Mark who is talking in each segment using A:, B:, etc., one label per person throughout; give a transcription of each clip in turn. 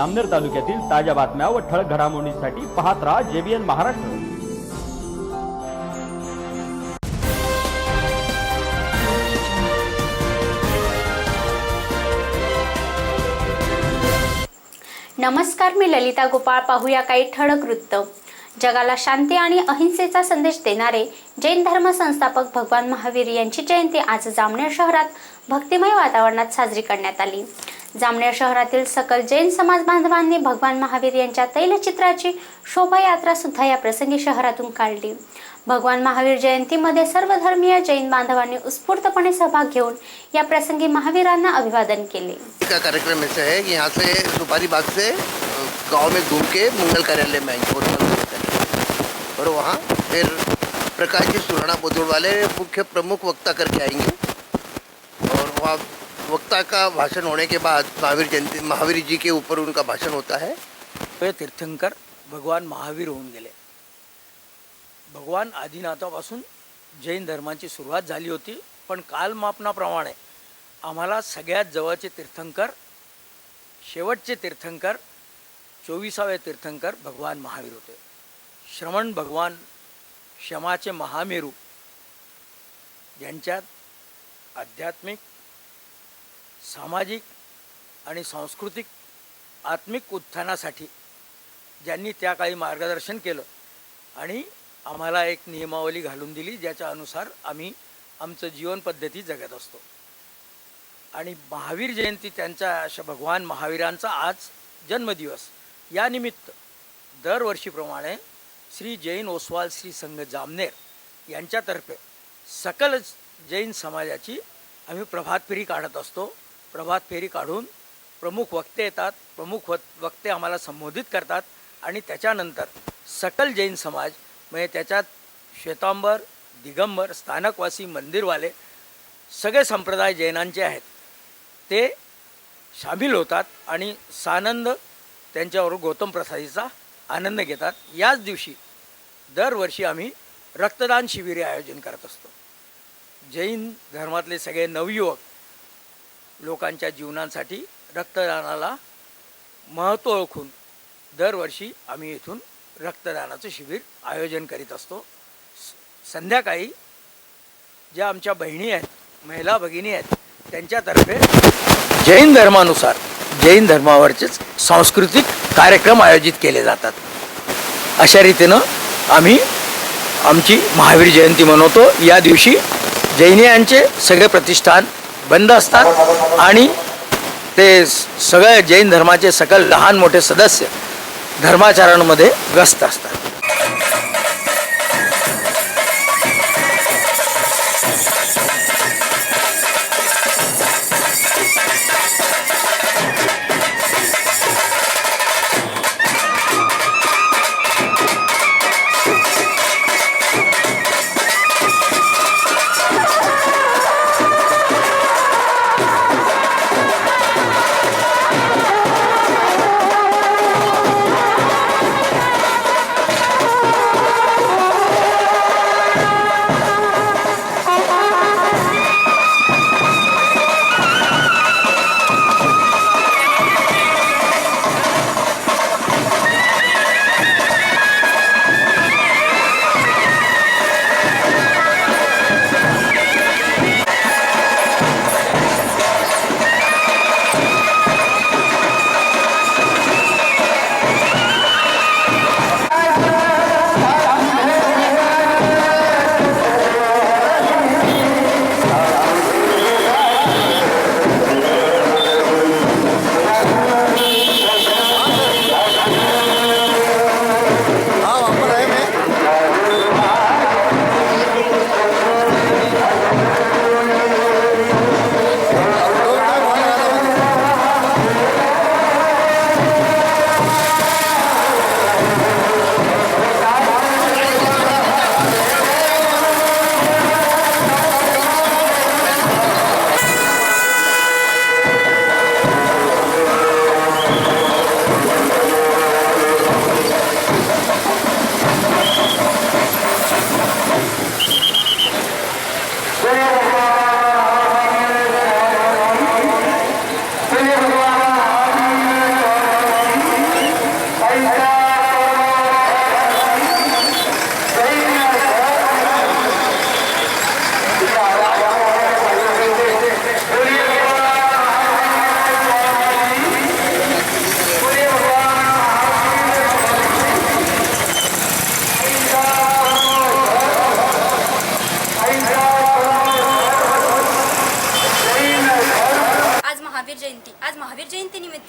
A: जामनेर तालुक्यातील ताज्या बातम्या व ठळक घडामोडींसाठी पाहत राहा जेबीएन महाराष्ट्र.
B: नमस्कार मी ललिता गोपाळ. पाहूया काही ठळक वृत्त. जगाला शांती आणि अहिंसेचा संदेश देणारे जैन धर्म संस्थापक भगवान महावीर यांची जयंती आज जामनेर शहरात भक्तिमय वातावरणात साजरी करण्यात आली. जामनेर शहरातील सकल जैन समाज बांधवांनी भगवान महावीर यांच्या तैलचित्राची शोभायात्रा सुद्धा या प्रसंगी शहरातून काढली. भगवान महावीर जयंतीमध्ये सर्व धर्मीय जैन बांधवांनी उत्स्फूर्तपणे सहभाग घेऊन या प्रसंगी महावीरांना अभिवादन केले.
C: का कार्यक्रम ऐसा है कि यहाँ से सुपारी बाग से गांव में घूम के मंगल कार्यालय में आएंगे होटल में होटल। और वहाँ फिर प्रकाश जी सुराणा बुजुर्ग वाले मुख्य प्रमुख वक्ता करके आएंगे. और वहाँ वक्ता का भाषण होने के बाद महावीर जयंती महावीर जी के ऊपर उनका भाषण होता है।
D: हे तीर्थंकर भगवान महावीर होऊन गेले. भगवान आदिनाथापासून जैन धर्माची सुरुवात झाली होती पण कालमापनाप्रमाणे आम्हाला सगळ्यात जवळचे तीर्थंकर शेवटचे तीर्थंकर चोवीसावे तीर्थंकर भगवान महावीर होते. श्रवण भगवान क्षमाचे महामेरू यांच्यात आध्यात्मिक सामाजिक आणि सांस्कृतिक आत्मिक उत्थानासाठी ज्यांनी त्या काळी मार्गदर्शन केलं आणि आम्हाला एक नियमावली घालून दिली ज्याच्या अनुसार आम्ही आमचं जीवन पद्धती जगत असतो. आणि महावीर जयंती त्यांच्या अशा भगवान महावीरांचा आज जन्मदिवस. यानिमित्त दरवर्षीप्रमाणे श्री जैन ओसवाल श्री संघ जामनेर यांच्यातर्फे सकल जैन समाजाची आम्ही प्रभात फेरी काढत असतो. प्रभात फेरी काढून प्रमुख वक्ते येतात. प्रमुख वक्ते आम्हाला संबोधित करतात. आणि त्याच्यानंतर सकल जैन समाज म्हणजे त्याच्यात श्वेतांबर दिगंबर स्थानकवासी मंदिरवाले सगळे संप्रदाय जैनांचे आहेत. ते सामील होतात आणि सानंद त्यांच्यावर गौतम प्रसादीचा आनंद घेतात. याच दिवशी दरवर्षी आम्ही रक्तदान शिबिरे आयोजन करत असतो. जैन धर्मातले सगळे नवयुवक लोकांच्या जीवनांसाठी रक्तदानाला महत्त्व ओळखून दरवर्षी आम्ही इथून रक्तदानाचं शिबिर आयोजन करीत असतो. स- संध्याकाळी ज्या आमच्या बहिणी आहेत महिला भगिनी आहेत त्यांच्यातर्फे जैन धर्मानुसार जैन धर्मावरचेच सांस्कृतिक कार्यक्रम आयोजित केले जातात. अशा रीतीनं आम्ही आमची महावीर जयंती मनवतो. या दिवशी जैनियांचे सगळे प्रतिष्ठान बंद असतात आणि ते सगळ्या जैन धर्माचे सकल लहान मोठे सदस्य धर्माचरणामध्ये व्यस्त असतात.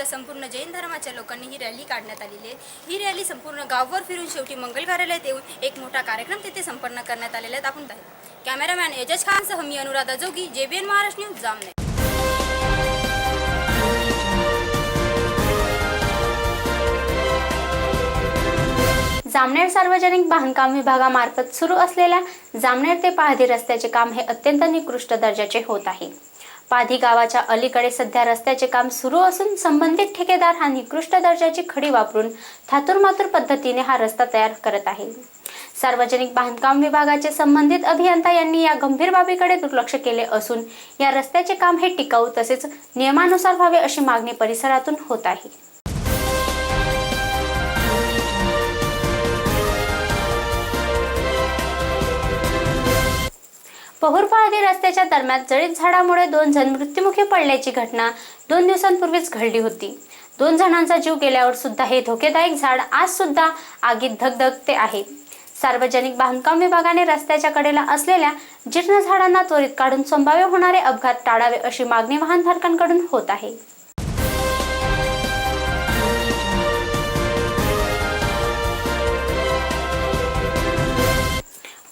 E: जयंतीनिमित्त संपूर्ण जैन धर्माच्या लोकांनी ही रॅली काढण्यात आलेली आहे. ही रॅली संपूर्ण गावभर फिरून शेवटी मंगल कार्यालयात येऊन एक मोठा कार्यक्रम तिथे संपन्न करण्यात आलेला आहे. आपण पाहिजे कॅमेरामॅन एजज खानसह मी अनुराधा जोगी जेबीएन महाराष्ट्र न्यूज जामनेर.
B: जामनेर सार्वजनिक बांधकाम विभागामार्फत सुरू असलेल्या जामनेर ते पाहदी रस्त्याचे काम हे अत्यंत निकृष्ट दर्जाचे होत आहे. पाधी गावाच्या अलीकडे सध्या रस्त्याचे काम सुरू असून संबंधित ठेकेदार हा निकृष्ट दर्जाची खडी वापरून थातुरमातुर पद्धतीने हा रस्ता तयार करत आहे. सार्वजनिक बांधकाम विभागाचे संबंधित अभियंता यांनी या गंभीर बाबीकडे दुर्लक्ष केले असून या रस्त्याचे काम हे टिकाऊ तसेच नियमानुसार व्हावे अशी मागणी परिसरातून होत आहे. पहुरपाळदी रस्त्याच्या दरम्यान जळीत झाडामुळे दोन जण मृत्युमुखी पडल्याची घटना दोन दिवसांपूर्वीच घडली होती. दोन जणांचा जीव गेल्यावर सुद्धा हे धोकेदायक झाड आज सुद्धा आगीत धगधगते आहे. सार्वजनिक बांधकाम विभागाने रस्त्याच्या कडेला असलेल्या जीर्ण झाडांना त्वरित काढून संभाव्य होणारे अपघात टाळावे अशी मागणी वाहनधारकांकडून होत आहे.